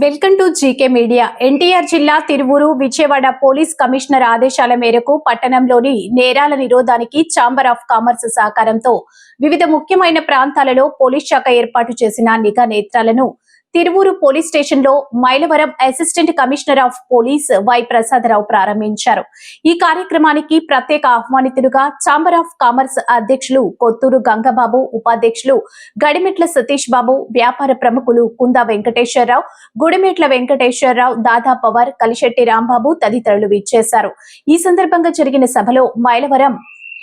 Welcome to GK media. NTR జిల్లా Tiruvuru Vijayawada police commissioner ఆదేశాల మేరకు పట్టణంలోని నేరాల నిరోధానికి ఛాంబర్ ఆఫ్ కామర్స్ సహకారంతో వివిధ ముఖ్యమైన ప్రాంతాలలో పోలీస్ శాఖ ఏర్పాటు చేసిన నిఘా నేత్రాలను తిరువూరు పోలీస్ స్టేషన్లో Mylavaram assistant commissioner of police Y Prasada Rao ప్రారంభించారు. ఈ కార్యక్రమానికి ప్రత్యేక ఆహ్వానితులుగా ఛాంబర్ ఆఫ్ కామర్స్ అధ్యక్షులు కొత్తూరు గంగబాబు ఉపాధ్యక్షులు గడిమెట్ల సతీష్ బాబు వ్యాపార ప్రముఖులు కుందా వెంకటేశ్వరరావు గుడిమెట్ల వెంకటేశ్వరరావు దాదా పవర్ కలిశెట్టి రాంబాబు తదితరులు విచ్చేశారు. ఈ సందర్భంగా జరిగిన సభలో మైలవరం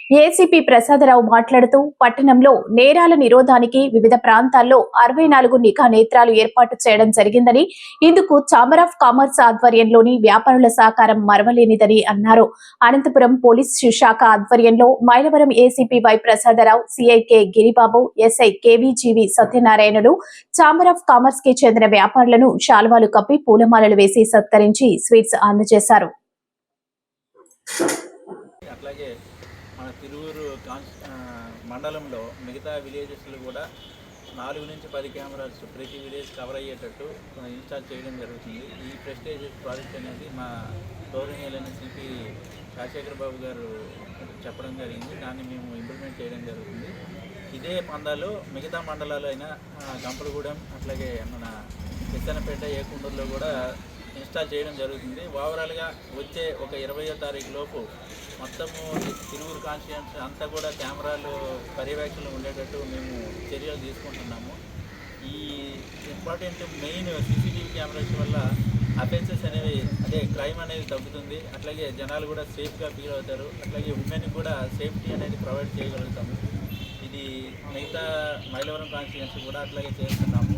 ఏసీపీ ప్రసాదరావు మాట్లాడుతూ పట్టణంలో నేరాల నిరోధానికి వివిధ ప్రాంతాల్లో అరవై నాలుగు నిఘా నేత్రాలు ఏర్పాటు చేయడం జరిగిందని ఇందుకు ఛాంబర్ ఆఫ్ కామర్స్ ఆధ్వర్యంలోని వ్యాపారుల సహకారం మరవలేనిదని అన్నారు. అనంతపురం పోలీస్ శాఖ ఆధ్వర్యంలో మైలవరం ఏసీపీ వై ప్రసాదరావు సిఐకే గిరిబాబు ఎస్ఐ కేవీజీవి సత్యనారాయణలు ఛాంబర్ ఆఫ్ కామర్స్కి చెందిన వ్యాపారులను శాల్వాలు కప్పి పూలమాలలు వేసి సత్కరించి స్వీట్స్ అందజేశారు. అట్లాగే మన తిరువురు మండలంలో మిగతా విలేజెస్లో కూడా నాలుగు నుంచి పది కెమెరాస్ ప్రతి విలేజ్ కవర్ అయ్యేటట్టు ఇన్స్టాల్ చేయడం జరుగుతుంది. ఈ ప్రెస్టేజ్ ప్రాజెక్ట్ అనేది మా గౌరవనీయులైన సిపి రాజశేఖర్ బాబు గారు చెప్పడం జరిగింది. దాన్ని మేము ఇంప్లిమెంట్ చేయడం జరుగుతుంది. ఇదే పందాలు మిగతా మండలాలు అయినా గంపలగూడెం అట్లాగే మన పెద్దనపేట ఏకుండూరులో కూడా ఇన్స్టాల్ చేయడం జరుగుతుంది. ఓవరాల్గా వచ్చే ఒక ఇరవయో తారీఖు లోపు మొత్తము తిరువురు కాన్స్టిట్యూన్స్ అంతా కూడా కెమెరాలు పర్యవేక్షణలో ఉండేటట్టు మేము చర్యలు తీసుకుంటున్నాము. ఈ ఇంపార్టెంట్ మెయిన్ సీసీటీవీ కెమెరాస్ వల్ల అఫెన్సెస్ అనేవి అదే క్రైమ్ అనేది తగ్గుతుంది. అట్లాగే జనాలు కూడా సేఫ్గా ఫీల్ అవుతారు. అట్లాగే ఉమెన్కి కూడా సేఫ్టీ అనేది ప్రొవైడ్ చేయగలుగుతాము. ఇది మిగతా మైలవరం కాన్స్టిట్యున్సీ కూడా అట్లాగే చేస్తున్నాము.